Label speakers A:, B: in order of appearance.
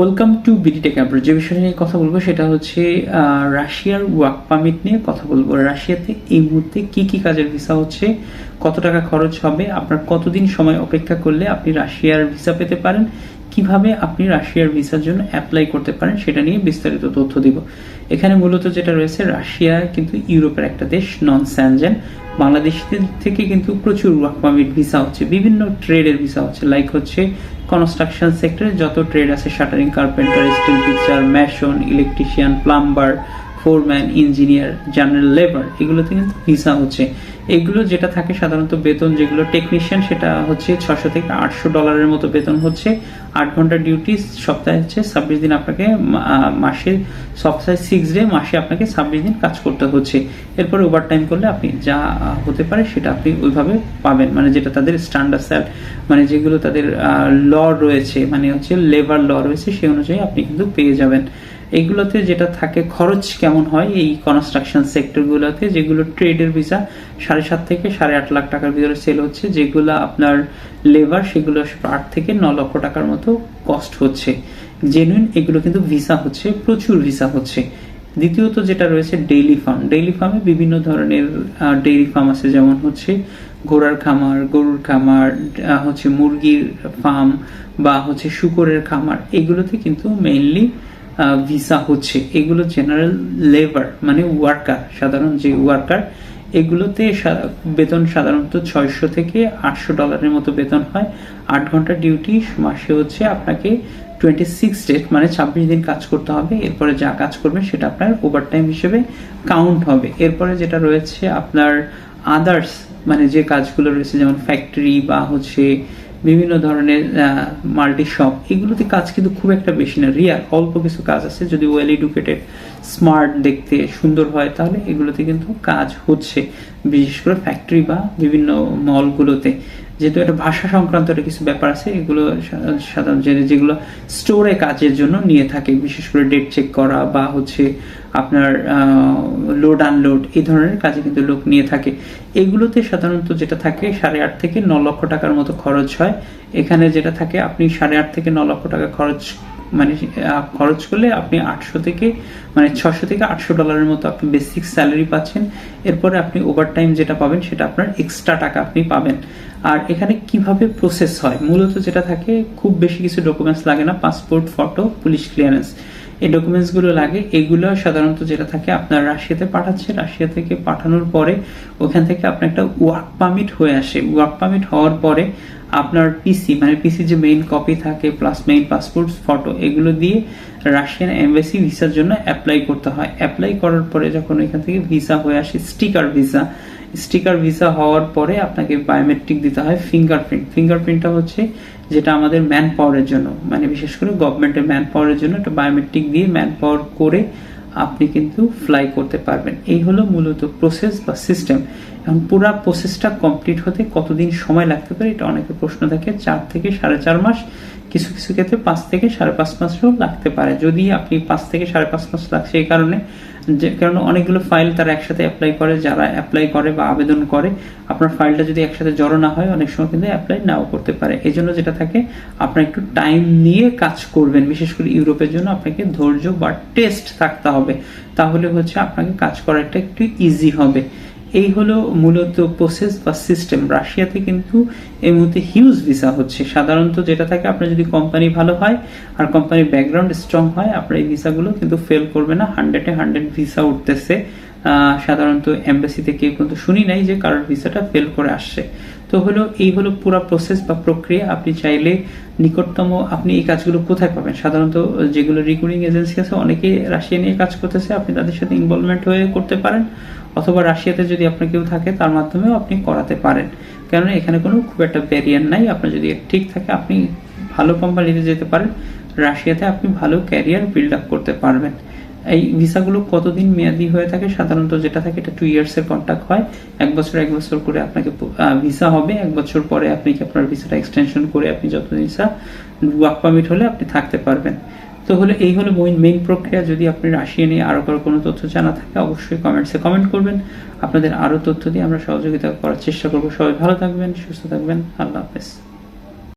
A: Welcome to BDTech approach যে বিষয় নিয়ে কথা বলব সেটা হচ্ছে রাশিয়ার ওয়ার্ক পারমিট নিয়ে কথা বলব। রাশিয়াতে এই মুহূর্তে কি কি কাজের ভিসা হচ্ছে, কত টাকা খরচ হবে, আপনার কতদিন সময় অপেক্ষা করলে আপনি রাশিয়ার ভিসা পেতে পারেন কীভাবে আপনি রাশিয়ার ভিসার জন্য অ্যাপ্লাই করতে পারেন সেটা নিয়ে বিস্তারিত তথ্য দিব। এখানে মূলত যেটা রয়েছে, রাশিয়া কিন্তু ইউরোপের একটা দেশ নন স্যানজেন বাংলাদেশিদের থেকে কিন্তু প্রচুর ওয়ার্ক পারমিট ভিসা হচ্ছে, বিভিন্ন ট্রেডের ভিসা হচ্ছে। লাইক হচ্ছে কনস্ট্রাকশন সেক্টরে যত ট্রেড আছে shuttering carpenter steel picture mason electrician plumber foreman engineer general labour এগুলোতে কিন্তু ভিসা হচ্ছে। এগুলো যেটা থাকে সাধারণত বেতন, যেগুলো টেকনিশিয়ান সেটা হচ্ছে ছশো থেকে আটশো ডলারের মতো বেতন হচ্ছে। আট ঘণ্টা ডিউটি সপ্তাহে হচ্ছে ছাব্বিশ দিন আপনাকে মাসে, সপ্তাহে সিক্স ডে মাসে আপনাকে ছাব্বিশ দিন কাজ করতে হচ্ছে। এরপরে ওভার টাইম করলে আপনি যা হতে পারে সেটা আপনি ওইভাবে পাবেন। মানে যেটা তাদের স্ট্যান্ডার্ড স্যাল মানে যেগুলো তাদের ল রয়েছে মানে হচ্ছে লেবার ল রয়েছে, সেই অনুযায়ী আপনি কিন্তু পেয়ে যাবেন। এইগুলোতে যেটা থাকে, খরচ কেমন হয় এই কনস্ট্রাকশন সেক্টরগুলোতে যেগুলো ট্রেডের ভিসা সাড়ে সাত থেকে সাড়ে আট লাখ টাকার ভিতরে সেল হচ্ছে, যেগুলো আপনার লেবার সেগুলো আট থেকে ন লক্ষ টাকার মতো কস্ট হচ্ছে। জেনুইন এগুলো কিন্তু ভিসা হচ্ছে, প্রচুর ভিসা হচ্ছে। দ্বিতীয়ত যেটা রয়েছে ডেইলি ফার্ম ডেইলি ফার্মে বিভিন্ন ধরনের ডেইরি ফার্ম আছে, যেমন হচ্ছে ঘোড়ার খামার, গরুর খামার হচ্ছে মুরগির ফার্ম বা হচ্ছে শুকরের খামার। এগুলোতে কিন্তু মেইনলি ভিসা হচ্ছে। এগুলো জেনারেল লেবার মানে ওয়ার্কার সাধারণ যে ওয়ার্কার এগুলোতে বেতন সাধারণত ছয়শো থেকে আটশো ডলারের মতো বেতন হয়। আট ঘণ্টা ডিউটি মাসে হচ্ছে আপনাকে টোয়েন্টি সিক্স ডেট মানে ছাব্বিশ দিন কাজ করতে হবে। এরপরে যা কাজ করবেন সেটা আপনার ওভার টাইম হিসেবে কাউন্ট হবে। এরপরে যেটা রয়েছে আপনার আদার্স মানে যে কাজগুলো রয়েছে, যেমন ফ্যাক্টরি বা হচ্ছে বিভিন্ন ধরনের মাল্টি শপ এগুলোতে কাজ কিন্তু খুব একটা বেশি না। রিয়ার অল্প কিছু কাজ আছে। যদি ওয়েল এডুকেটেড স্মার্ট দেখতে সুন্দর হয়, তাহলে এগুলোতে কিন্তু কাজ হচ্ছে। বিশেষ করে ফ্যাক্টরি বা বিভিন্ন মলগুলোতে যেহেতু একটা ভাষা সংক্রান্ত কিছু ব্যাপার আছে, এগুলো সাধারণ যেগুলো স্টোরে কাজের জন্য নিয়ে থাকে, বিশেষ করে ডেট চেক করা বা হচ্ছে আপনার লোড আনলোড এই ধরনের কাজে কিন্তু লোক নিয়ে থাকে। এগুলোতে সাধারণত যেটা থাকে, সাড়ে আট থেকে ন লক্ষ টাকার মতো খরচ হয়। এখানে যেটা থাকে, আপনি সাড়ে আট থেকে ন লক্ষ টাকা খরচ মানে খরচ করলে আপনি আটশো থেকে মানে ছশো থেকে আটশো ডলারের মতো আপনি বেসিক স্যালারি পাচ্ছেন। এরপরে আপনি ওভার টাইম যেটা পাবেন, সেটা আপনার এক্সট্রা টাকা আপনি পাবেন। আর এখানে কীভাবে প্রসেস হয়? মূলত যেটা থাকে, খুব বেশি কিছু ডকুমেন্টস লাগে না পাসপোর্ট ফটো পুলিশ ক্লিয়ারেন্স এই ডকুমেন্টসগুলো লাগে। এগুলো সাধারণত যেটা থাকে, আপনার রাশিয়াতে পাঠাচ্ছে। রাশিয়া থেকে পাঠানোর পরে ওখান থেকে আপনার একটা ওয়ার্ক পারমিট হয়ে আসে। ওয়ার্ক পারমিট হওয়ার পরে আপনার পিসি মানে পিসি যে মেইন কপি থাকে প্লাস মেইন পাসপোর্ট ফটো এগুলো দিয়ে রাশিয়ান এমবেসি ভিসার জন্য অ্যাপ্লাই করতে হয়। অ্যাপ্লাই করার পরে যখন এখান থেকে ভিসা হয়ে আসে স্টিকার ভিসা স্টিকার ভিসা হওয়ার পরে আপনাকে বায়োমেট্রিক দিতে হয় ফিঙ্গারপ্রিন্ট ফিঙ্গারপ্রিন্টটা হচ্ছে যেটা আমাদের ম্যান পাওয়ারের জন্য মানে বিশেষ করে গভর্নমেন্টের ম্যান পাওয়ারের জন্য একটা বায়োমেট্রিক দিয়ে ম্যান পাওয়ার করে আপনি কিন্তু ফ্লাই করতে পারবেন। এই হলো মূলত প্রসেস বা সিস্টেম এখন পুরো প্রসেসটা কমপ্লিট হতে কতদিন সময় লাগতে পারে এটা অনেকের প্রশ্ন থাকে, চার থেকে সাড়ে চার মাস। কিছু কিছু ক্ষেত্রে পাঁচ থেকে সাড়ে পাঁচ মাসও লাগতে পারে। যদি আপনি পাঁচ থেকে সাড়ে পাঁচ মাস লাগছে এই কারণে, যে কারণ অনেকগুলো ফাইল তারা একসাথে অ্যাপ্লাই করে, যারা অ্যাপ্লাই করে বা আবেদন করে, আপনার ফাইলটা যদি একসাথে জড়ো না হয়, অনেক সময় কিন্তু অ্যাপ্লাই নাও করতে পারে। এই জন্য যেটা থাকে, আপনার একটু টাইম নিয়ে কাজ করবেন। বিশেষ করে ইউরোপের জন্য আপনাকে ধৈর্য বা টেস্ট থাকতে হবে। তাহলে হচ্ছে আপনাকে কাজ করাটা একটু ইজি হবে। এই হলো মূলত প্রসেস বা সিস্টেম রাশিয়াতে কিন্তু এই মুহূর্তে হিউজ ভিসা হচ্ছে। সাধারণত যেটা থাকে, আপনার যদি কোম্পানি ভালো হয় আর কোম্পানির ব্যাকগ্রাউন্ড স্ট্রং হয়, আপনার এই ভিসাগুলো কিন্তু ফেল করবে না। হান্ড্রেডে হান্ড্রেড ভিসা উঠতেছে। সাধারণত এম্বাসিতে কেউ কিন্তু শুনি নাই যে কারোর ভিসাটা ফেল করে আসছে। তো হলো, এই হলো পুরো প্রসেস বা প্রক্রিয়া। আপনি চাইলে নিকটতম আপনি এই কাজগুলো কোথায় পাবেন? সাধারণত যেগুলো রিক্রুটিং এজেন্সি আছে অনেকে রাশিয়া নিয়ে কাজ করতেছে। আপনি তাদের সাথে ইনভলভমেন্ট হয়ে করতে পারেন। অথবা রাশিয়াতে যদি আপনার কেউ থাকে, তার মাধ্যমেও আপনি করাতে পারেন। কেননা এখানে কোনো খুব একটা ব্যারিয়ার নাই। আপনার যদি ঠিক থাকে, আপনি ভালো কোম্পানিতে যেতে পারেন। রাশিয়াতে আপনি ভালো ক্যারিয়ার বিল্ড আপ করতে পারবেন। এই ভিসাগুলো কতদিন মেয়াদি হয়ে থাকে? সাধারণত যেটা থাকে, এটা টু ইয়ার্স এর কন্ট্যাক্ট হয়। এক বছর এক বছর করে আপনাকে ভিসা হবে। এক বছর পরে আপনি কি আপনার ভিসাটা এক্সটেনশন করে আপনি যত ভিসা ওয়ার্ক পারমিট হলে আপনি থাকতে পারবেন। তো হলে এই হলো মেইন প্রক্রিয়া। যদি আপনি রাশিয়া নিয়ে আরও কারও কোনো তথ্য জানা থাকে, অবশ্যই কমেন্টসে কমেন্ট করবেন। আপনাদের আরও তথ্য দিয়ে আমরা সহযোগিতা করার চেষ্টা করব। সবাই ভালো থাকবেন, সুস্থ থাকবেন। আল্লাহ হাফেজ।